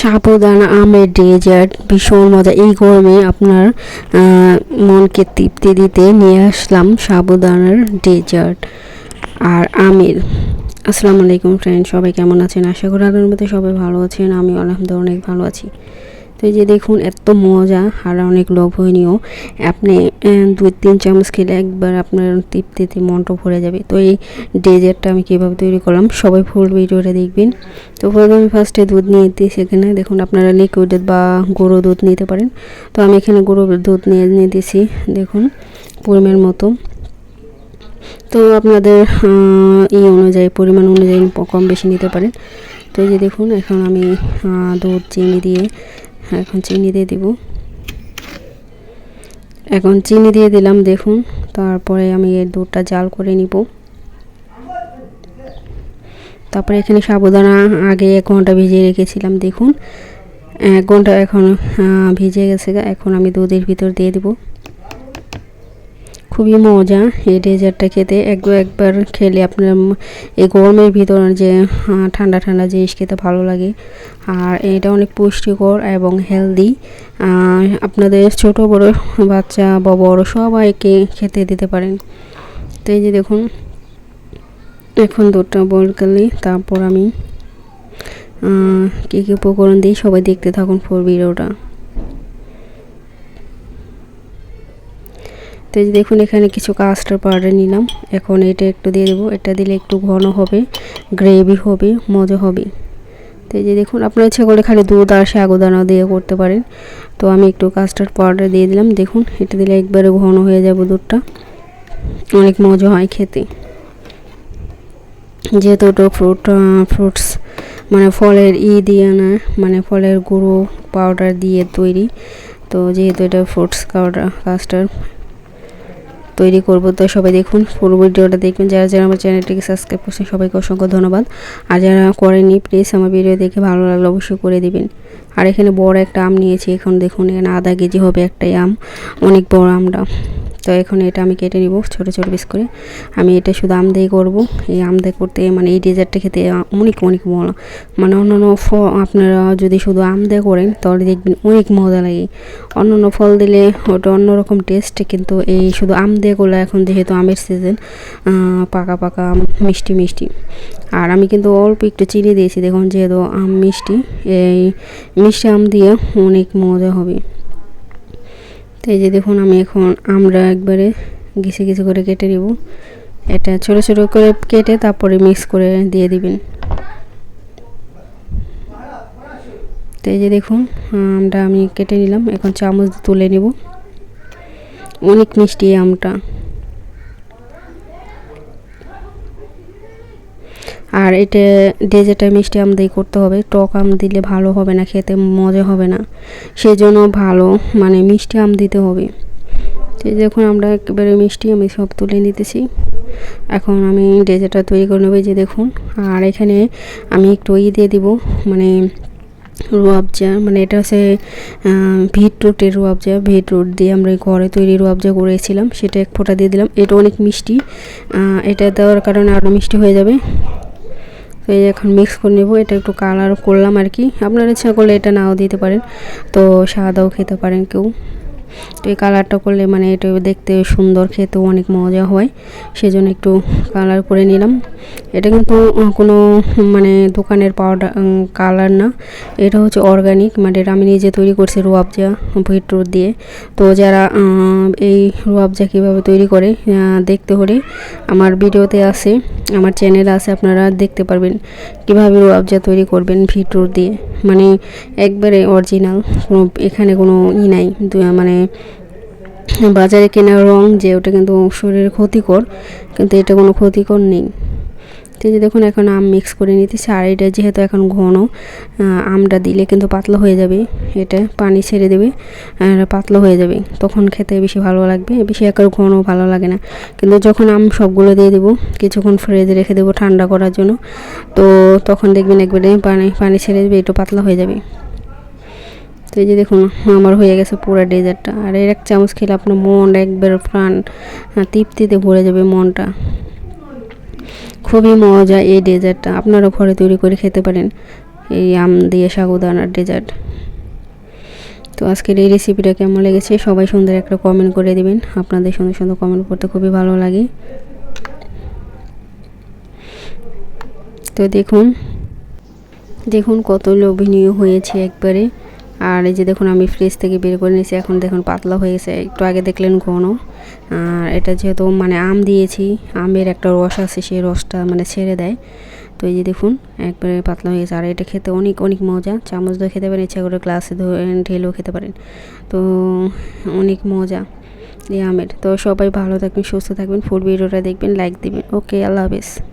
সাবুদানা আমের ডেজার্ট, ভীষণ মজা। এই গরমে আপনার মনকে তৃপ্তি দিতে নিয়ে আসলাম সাবুদানার ডেজার্ট আর আমের। আসসালামু আলাইকুম ফ্রেন্ড সবাই কেমন আছেন? আশা করি আল্লাহর মধ্যে সবাই ভালো আছেন আমি আলহামদুলিল্লাহ অনেক ভালো আছি। তো এই যে দেখুন এত মজা আর অনেক লোভনীয়। আপনি দুই তিন চামচ খেলে একবার আপনার তৃপ্তিতে মনটা ভরে যাবে। তো এই ডেজার্টটা আমি কীভাবে তৈরি করলাম সবাই ফুল ভিডিওটা দেখবেন। তো প্রথমে আমি ফার্স্টে দুধ নিয়ে দিই সেখানে। দেখুন আপনারা লিকুইড বা গুঁড়ো দুধ নিতে পারেন। তো আমি এখানে গুঁড়ো দুধ নিয়ে নিয়ে দিয়েছি দেখুন পরিমাণ মতো। তো আপনাদের আহ, ই অনুযায়ী পরিমাণ অনুযায়ী কম বেশি নিতে পারেন। তো এই যে দেখুন এখন আমি দুধ চিনি দিয়ে এখন চিনি দিয়ে দিব। এখন চিনি দিয়ে দিলাম, দেখুন। তারপরে আমি এই দুধটা জাল করে নিব। তারপরে এখানে সাবুদানা আগে এক ঘণ্টা ভিজিয়ে রেখেছিলাম, দেখুন। এক ঘণ্টা এখন ভিজে গেছে এখন আমি দুধের ভিতর দিয়ে দেবো। খুবই মজা এই ডেজার্টটা খেতে। এক একবার খেলে আপনার এই গরমের ভিতর যে ঠান্ডা ঠান্ডা জিনিস খেতে ভালো লাগে। আর এটা অনেক পুষ্টিকর এবং হেলদি আপনাদের ছোট বড় বাচ্চা, বা বড় সবাইকে খেতে দিতে পারেন। তো এই যে দেখুন, এখন দুধটা বয়েল করলে তারপর আমি কী কী উপকরণ দিই সবাই দেখতে থাকুন ফুল ভিডিওটা। তো এই যে দেখুন, এখানে কিছু কাস্টার পাউডার নিলাম। এখন এটা একটু দিয়ে দেবো। এটা দিলে একটু ঘন হবে, গ্রেভি হবে, মজা হবে। তো এই যে দেখুন, আপনার ইচ্ছে করলে খালি দুধ আর সাগুদানা দিয়ে করতে পারেন। তো আমি একটু কাস্টার্ড পাউডার দিয়ে দিলাম। দেখুন, এটা দিলে একবারে ঘন হয়ে যাবে দুধটা। অনেক মজা হয় খেতে। যেহেতু ওটা ফ্রুট ফ্রুটস মানে ফলের ই দিয়ে না মানে ফলের গুঁড়ো পাউডার দিয়ে তৈরি। তো যেহেতু এটা ফ্রুটস পাউডার কাস্টার্ড তৈরি করব। তো সবাই দেখুন, পুরো ভিডিওটা দেখবেন। যারা যারা আমার চ্যানেলটিকে সাবস্ক্রাইব করছেন, সবাইকে অসংখ্য ধন্যবাদ। আর যারা করেনি প্লিজ আমার ভিডিও দেখে ভালো লাগলে অবশ্যই করে দিবেন। আর এখানে বড় একটা আম নিয়েছি। এখন দেখুন, এখানে আধা কেজি হবে একটাই আম। অনেক বড় আমটা। তো এখন এটা আমি কেটে নিব ছোট ছোট পিস করে। আমি এটা শুধু আম দিয়ে করব। এই আম দিয়ে করতে মানে এই ডেজার্টটা খেতে অনেক অনেক মজা। মানে অন্য অন্য ফল আপনারা যদি শুধু আম দিয়ে করেন, তাহলে দেখবেন অনেক মজা লাগে। অন্য অন্য ফল দিলে ওটা অন্যরকম টেস্ট কিন্তু এই শুধু আম দিয়ে করলে এখন যেহেতু আমের সিজন পাকা পাকা আম, মিষ্টি মিষ্টি। আর আমি কিন্তু অল্প একটু চিনি দিয়েছি, দেখুন যেহেতু আম মিষ্টি, এই মিষ্টি আম দিয়ে অনেক মজা হবে। তো এই যে দেখুন, আমি এখন আমরা একবারে ঘিসে ঘিসে করে কেটে নেব। এটা ছোটো ছোটো করে কেটে তারপরে মিক্স করে দিয়ে দিবেন। তো এই যে দেখুন আমটা আমি কেটে নিলাম। এখন চামচ তুলে নেব। অনেক মিষ্টি আমটা। আর এটা ডেজার্টটা মিষ্টি আম করতে হবে। টক আম দিলে ভালো হবে না, খেতে মজা হবে না। সেজন্য ভালো মানে মিষ্টি আম দিতে হবে। এই দেখুন আমরা একেবারে মিষ্টি আমি সব তুলে নিতেছি। এখন আমি ডেজার্টটা তৈরি করে নেব যে দেখুন। আর এখানে আমি একটু ই দিয়ে দিব মানে রুয়াবজা মানে এটা হচ্ছে বিটরুটের রুয়াবজা বিটরুট দিয়ে আমরা ঘরে তৈরি রুয়াবজা করেছিলাম। সেটা এক ফোঁটা দিয়ে দিলাম। এটা অনেক মিষ্টি। এটা দেওয়ার কারণে আরও মিষ্টি হয়ে যাবে। এই এখন মিক্স করে নেব, এটা একটু কালার করলাম আর কি। আপনারা ইচ্ছা করলে এটা নাও দিতে পারেন। তো সাদাও খেতে পারেন কেউ। তো এই কালারটা করলে মানে এটা দেখতে সুন্দর খেতে অনেক মজা হয়। সেজন্য একটু কালার করে নিলাম। এটা কিন্তু কোনো মানে দোকানের পাউডার কালার না। এটা হচ্ছে অর্গানিক মানে এটা আমি নিজে তৈরি করছি রুয়াবজা বিটরুট দিয়ে। তো যারা এই রুয়াবজা কীভাবে তৈরি করে দেখতে হলে আমার ভিডিওতে আছে, আমার চ্যানেল আছে, আপনারা দেখতে পারবেন কীভাবে রুয়াবজা তৈরি করবেন বিটরুট দিয়ে। মানে একবারে অরিজিনাল কোনো, এখানে কোনো ই নাই মানে বাজারে কেনা রং যে, ওটা কিন্তু শরীরের ক্ষতিকর, কিন্তু এটা কোনো ক্ষতিকর নেই। তো যে দেখুন, এখন আম মিক্স করে নিতেছি। আর এটা যেহেতু এখন ঘন আমটা দিলে কিন্তু পাতলা হয়ে যাবে। এটা পানি ছেড়ে দেবে, আর পাতলা হয়ে যাবে। তখন খেতে বেশি ভালো লাগবে। বেশি একবার ঘন ভালো লাগে না। কিন্তু যখন আম সবগুলো দিয়ে দেবো, কিছুক্ষণ ফ্রিজে রেখে দেবো ঠান্ডা করার জন্য, তো তখন দেখবেন একবারে পানি পানি ছেড়ে দেবে, একটু পাতলা হয়ে যাবে। তো এই যে দেখুন, আমার হয়ে গেছে পুরো ডেজার্টটা আর এর এক চামচ খেলে আপনার মন একবার প্রাণ তৃপ্তিতে ভরে যাবে মনটা। খুবই মজা এই ডেজার্টটা। আপনারা ঘরে তৈরি করে খেতে পারেন এই আম দিয়ে সাগুদানার ডেজার্ট। তো আজকের এই রেসিপিটা কেমন লেগেছে সবাই সুন্দর একটা কমেন্ট করে দিবেন। আপনাদের সুন্দর সুন্দর কমেন্ট করতে খুবই ভালো লাগে। তো দেখুন দেখুন কত লোভনীয় হয়েছে একবারে। আর এই যে দেখুন, আমি ফ্রিজ থেকে বের করে নিয়েছি। এখন দেখুন, পাতলা হয়ে গেছে। একটু আগে দেখলেন ঘন। আর এটা যেহেতু মানে আম দিয়েছি, আমের একটা রস আছে সেই রসটা মানে ছেড়ে দেয়। তো এই যে দেখুন, একবারে পাতলা হয়ে গেছে। আর এটা খেতে অনেক অনেক মজা। চামচ দিয়ে খেতে পারেন, ইচ্ছা করে গ্লাসে ঢেলেও খেতে পারেন। তো অনেক মজা এই আমের। তো সবাই ভালো থাকবেন, সুস্থ থাকবেন। ফুল ভিডিওটা দেখবেন লাইক দিবেন। ওকে, আল্লাহ হাফেজ।